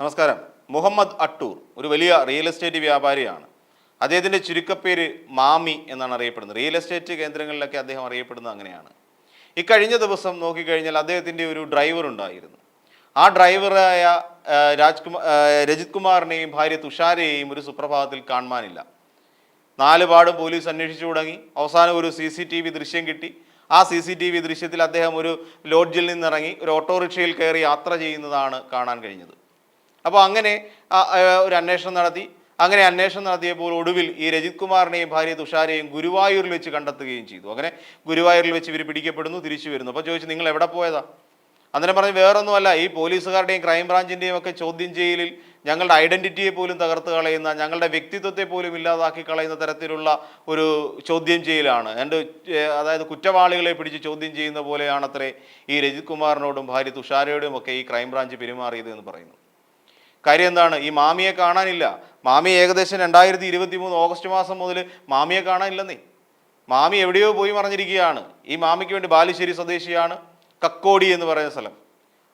നമസ്കാരം. മുഹമ്മദ് അട്ടൂർ ഒരു വലിയ റിയൽ എസ്റ്റേറ്റ് വ്യാപാരിയാണ്. അദ്ദേഹത്തിന്റെ ചുരുക്കപ്പേര് മാമി എന്നാണ് അറിയപ്പെടുന്നത്. റിയൽ എസ്റ്റേറ്റ് കേന്ദ്രങ്ങളിലൊക്കെ അദ്ദേഹം അറിയപ്പെടുന്നത് അങ്ങനെയാണ്. ഈ കഴിഞ്ഞ ദിവസം നോക്കിക്കഴിഞ്ഞാൽ അദ്ദേഹത്തിന്റെ ഒരു ഡ്രൈവർ ഉണ്ടായിരുന്നു. ആ ഡ്രൈവറായ രാജ്കുമാർ രജിത് കുമാറിനെയും ഭാര്യ തുഷാരയെയും ഒരു സുപ്രഭാതത്തിൽ കാണുവാനില്ല. നാല് പാട് പോലീസ് അന്വേഷിച്ചു തുടങ്ങി. അവസാനം ഒരു സി സി ടി വി ദൃശ്യം കിട്ടി. ആ സി സി ടി വി ദൃശ്യത്തിൽ അദ്ദേഹം ഒരു ലോഡ്ജിൽ നിന്നിറങ്ങി ഒരു ഓട്ടോറിക്ഷയിൽ കയറി യാത്ര ചെയ്യുന്നതാണ് കാണാൻ കഴിഞ്ഞത്. അപ്പോൾ അങ്ങനെ ഒരു അന്വേഷണം നടത്തി. അങ്ങനെ അന്വേഷണം നടത്തിയപ്പോൾ ഒടുവിൽ ഈ രജിത് കുമാറിനെയും ഭാര്യ തുഷാരെയും ഗുരുവായൂരിൽ വെച്ച് കണ്ടെത്തുകയും ചെയ്തു. അങ്ങനെ ഗുരുവായൂരിൽ വെച്ച് ഇവർ പിടിക്കപ്പെടുന്നു തിരിച്ചു വരുന്നു. അപ്പോൾ ചോദിച്ചു നിങ്ങൾ എവിടെ പോയതാ? അന്നേരം പറഞ്ഞ് വേറൊന്നുമല്ല ഈ പോലീസുകാരുടെയും ക്രൈംബ്രാഞ്ചിന്റെയും ഒക്കെ ചോദ്യം ചെയ്യലിൽ ഞങ്ങളുടെ ഐഡന്റിറ്റിയെ പോലും തകർത്ത് കളയുന്ന ഞങ്ങളുടെ വ്യക്തിത്വത്തെ പോലും ഇല്ലാതാക്കി കളയുന്ന തരത്തിലുള്ള ഒരു ചോദ്യം ചെയ്യലാണ്. എന്റെ അതായത് കുറ്റവാളികളെ പിടിച്ച് ചോദ്യം ചെയ്യുന്ന പോലെയാണത്രേ ഈ രജിത് കുമാറിനോടും ഭാര്യ തുഷാരയോടും ഒക്കെ ഈ ക്രൈംബ്രാഞ്ച് പെരുമാറിയത് എന്ന് പറയുന്നു കാര്യം എന്താണ്? ഈ മാമിയെ കാണാനില്ല. മാമി ഏകദേശം രണ്ടായിരത്തി ഇരുപത്തി മൂന്ന് ഓഗസ്റ്റ് മാസം മുതൽ മാമിയെ കാണാനില്ലെന്നേ. മാമി എവിടെയോ പോയി മറിഞ്ഞിരിക്കുകയാണ്. ഈ മാമിക്ക് വേണ്ടി ബാലുശ്ശേരി സ്വദേശിയാണ് കക്കോടി എന്ന് പറയുന്ന സ്ഥലം.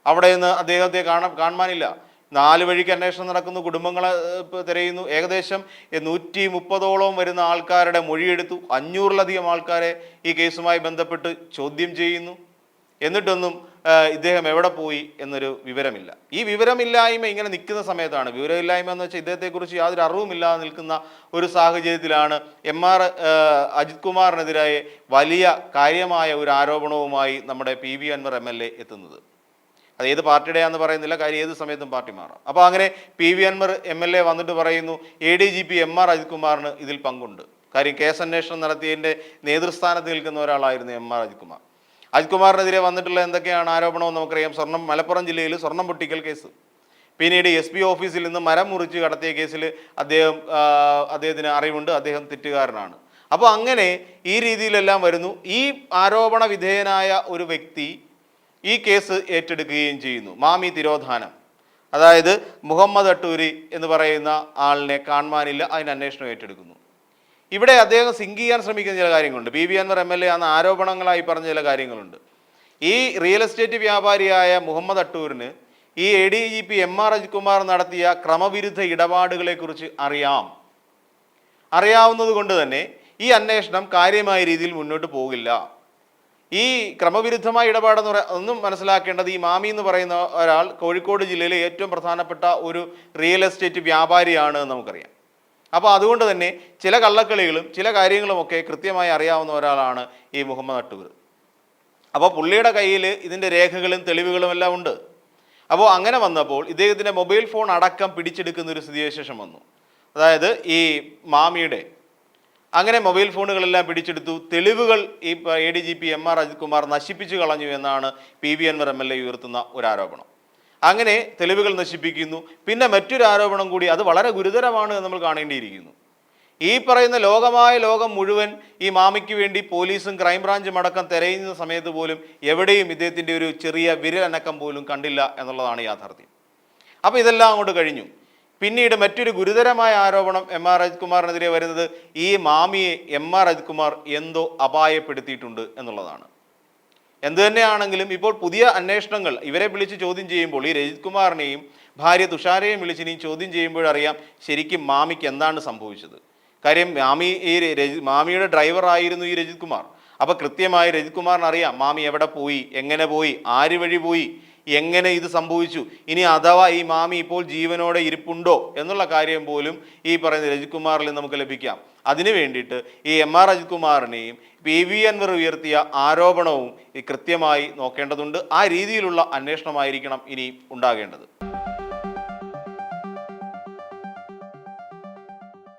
അവിടെ നിന്ന് അദ്ദേഹത്തെ കാണാൻ കാണാനില്ല നാല് വഴിക്ക് അന്വേഷണം നടക്കുന്നു കുടുംബങ്ങളെ തിരയുന്നു. ഏകദേശം നൂറ്റി മുപ്പതോളം വരുന്ന ആൾക്കാരുടെ മൊഴിയെടുത്തു. അഞ്ഞൂറിലധികം ആൾക്കാരെ ഈ കേസുമായി ബന്ധപ്പെട്ട് ചോദ്യം ചെയ്യുന്നു. എന്നിട്ടൊന്നും ഇദ്ദേഹം എവിടെ പോയി എന്നൊരു വിവരമില്ല. ഈ വിവരമില്ലായ്മ ഇങ്ങനെ നിൽക്കുന്ന സമയത്താണ്. വിവരമില്ലായ്മ എന്ന് വെച്ചാൽ ഇദ്ദേഹത്തെക്കുറിച്ച് യാതൊരു അറിവുമില്ലാതെ നിൽക്കുന്ന ഒരു സാഹചര്യത്തിലാണ് എം ആർ അജിത് കുമാറിനെതിരായ വലിയ കാര്യമായ ഒരു ആരോപണവുമായി നമ്മുടെ P V Anvar M L A എത്തുന്നത്. അത് ഏത് പാർട്ടിയുടെയാണെന്ന് പറയുന്നില്ല. കാര്യം ഏത് സമയത്തും പാർട്ടി മാറാം. അപ്പോൾ അങ്ങനെ P V Anvar M L A വന്നിട്ട് പറയുന്നു A D G P M R Ajith കുമാറിന് ഇതിൽ പങ്കുണ്ട്. കാര്യം കേസ് അന്വേഷണം നടത്തിയതിന്റെ നേതൃസ്ഥാനത്ത് നിൽക്കുന്ന ഒരാളായിരുന്നു എം ആർ അജിത് കുമാർ. അജിത് കുമാറിനെതിരെ വന്നിട്ടുള്ള എന്തൊക്കെയാണ് ആരോപണമെന്ന് നമുക്കറിയാം. സ്വർണം മലപ്പുറം ജില്ലയിൽ സ്വർണം പൊട്ടിക്കൽ കേസ്. പിന്നീട് എസ് പി ഓഫീസിൽ നിന്ന് മരം മുറിച്ച് കടത്തിയ കേസിൽ അദ്ദേഹം അദ്ദേഹത്തിന് അറിവുണ്ട്. അദ്ദേഹം തെറ്റുകാരനാണ്. അപ്പോൾ അങ്ങനെ ഈ രീതിയിലെല്ലാം വരുന്നു. ഈ ആരോപണ വിധേയനായ ഒരു വ്യക്തി ഈ കേസ് ഏറ്റെടുക്കുകയും ചെയ്യുന്നു. മാമി തിരോധാനം. അതായത് മുഹമ്മദ് അട്ടൂരി എന്ന് പറയുന്ന ആളിനെ കാണുവാനില്ല. അതിന് അന്വേഷണം ഏറ്റെടുക്കുന്നു. ഇവിടെ അദ്ദേഹം സിങ്ക് ചെയ്യാൻ ശ്രമിക്കുന്ന ചില കാര്യങ്ങളുണ്ട്. B V Anvar M L A അന്ന് ആരോപണങ്ങളായി പറഞ്ഞ ചില കാര്യങ്ങളുണ്ട്. ഈ റിയൽ എസ്റ്റേറ്റ് വ്യാപാരിയായ മുഹമ്മദ് അട്ടൂരിന് ഈ A D G P M R Ajithkumar നടത്തിയ ക്രമവിരുദ്ധ ഇടപാടുകളെക്കുറിച്ച് അറിയാം. അറിയാവുന്നത് കൊണ്ട് തന്നെ ഈ അന്വേഷണം കാര്യമായ രീതിയിൽ മുന്നോട്ട് പോകില്ല. ഈ ക്രമവിരുദ്ധമായ ഇടപാടെന്ന് പറയാ ഒന്നും മനസ്സിലാക്കേണ്ടത് ഈ മാമി എന്ന് പറയുന്ന ഒരാൾ കോഴിക്കോട് ജില്ലയിലെ ഏറ്റവും പ്രധാനപ്പെട്ട ഒരു റിയൽ എസ്റ്റേറ്റ് വ്യാപാരിയാണ് നമുക്കറിയാം. അപ്പോൾ അതുകൊണ്ട് തന്നെ ചില കള്ളക്കളികളും ചില കാര്യങ്ങളുമൊക്കെ കൃത്യമായി അറിയാവുന്ന ഒരാളാണ് ഈ മുഹമ്മദ് അട്ടൂർ അപ്പോൾ പുള്ളിയുടെ കയ്യിൽ ഇതിന്റെ രേഖകളും തെളിവുകളും എല്ലാം ഉണ്ട്. അപ്പോൾ അങ്ങനെ വന്നപ്പോൾ ഇദ്ദേഹത്തിന്റെ മൊബൈൽ ഫോൺ അടക്കം പിടിച്ചെടുക്കുന്ന ഒരു സ്ഥിതിവിശേഷം വന്നു. അതായത് ഈ മാമിയുടെ അങ്ങനെ മൊബൈൽ ഫോണുകളെല്ലാം പിടിച്ചെടുത്തു. തെളിവുകൾ ഈ A D G P M R Ajith Kumar നശിപ്പിച്ചു കളഞ്ഞു എന്നാണ് P V Anvar M L A ഉയർത്തുന്ന ഒരു ആരോപണം. അങ്ങനെ തെളിവുകൾ നശിപ്പിക്കുന്നു. പിന്നെ മറ്റൊരു ആരോപണം കൂടി അത് വളരെ ഗുരുതരമാണ് എന്ന് നമ്മൾ കാണേണ്ടിയിരിക്കുന്നു. ഈ പറയുന്ന ലോകമായ ലോകം മുഴുവൻ ഈ മാമിക്ക് വേണ്ടി പോലീസും ക്രൈംബ്രാഞ്ചും അടക്കം തിരയുന്ന സമയത്ത് പോലും എവിടെയും ഇദ്ദേഹത്തിന്റെ ഒരു ചെറിയ വിരലനക്കം പോലും കണ്ടില്ല എന്നുള്ളതാണ് യാഥാർത്ഥ്യം. അപ്പോൾ ഇതെല്ലാം അങ്ങോട്ട് കഴിഞ്ഞു. പിന്നീട് മറ്റൊരു ഗുരുതരമായ ആരോപണം എം ആർ അജിത് കുമാറിനെതിരെ വരുന്നത് ഈ മാമിയെ എം ആർ അജിത് കുമാർ എന്തോ അപായപ്പെടുത്തിയിട്ടുണ്ട് എന്നുള്ളതാണ്. എന്തു തന്നെയാണെങ്കിലും ഇപ്പോൾ പുതിയ അന്വേഷണങ്ങൾ ഇവരെ വിളിച്ച് ചോദ്യം ചെയ്യുമ്പോൾ ഈ രജിത് കുമാറിനെയും ഭാര്യ തുഷാരയെയും വിളിച്ച് ഇനി ചോദ്യം ചെയ്യുമ്പോഴറിയാം ശരിക്കും മാമിക്ക് എന്താണ് സംഭവിച്ചത്. കാര്യം മാമി ഈ മാമിയുടെ ഡ്രൈവറായിരുന്നു ഈ രജിത് കുമാർ. അപ്പോൾ കൃത്യമായി രജിത് കുമാറിന് അറിയാം മാമി എവിടെ പോയി എങ്ങനെ പോയി ആര് വഴി പോയി എങ്ങനെ ഇത് സംഭവിച്ചു? ഇനി അഥവാ ഈ മാമി ഇപ്പോൾ ജീവനോടെ ഇരിപ്പുണ്ടോ എന്നുള്ള കാര്യം പോലും ഈ പറയുന്ന രജിത് കുമാറിൽ നമുക്ക് ലഭിക്കാം. അതിനു വേണ്ടിയിട്ട് ഈ എം ആർ അജിത് കുമാറിനെയും പി വി അൻവർ ഉയർത്തിയ ആരോപണവും കൃത്യമായി നോക്കേണ്ടതുണ്ട്. ആ രീതിയിലുള്ള അന്വേഷണമായിരിക്കണം ഇനി ഉണ്ടാകേണ്ടത്.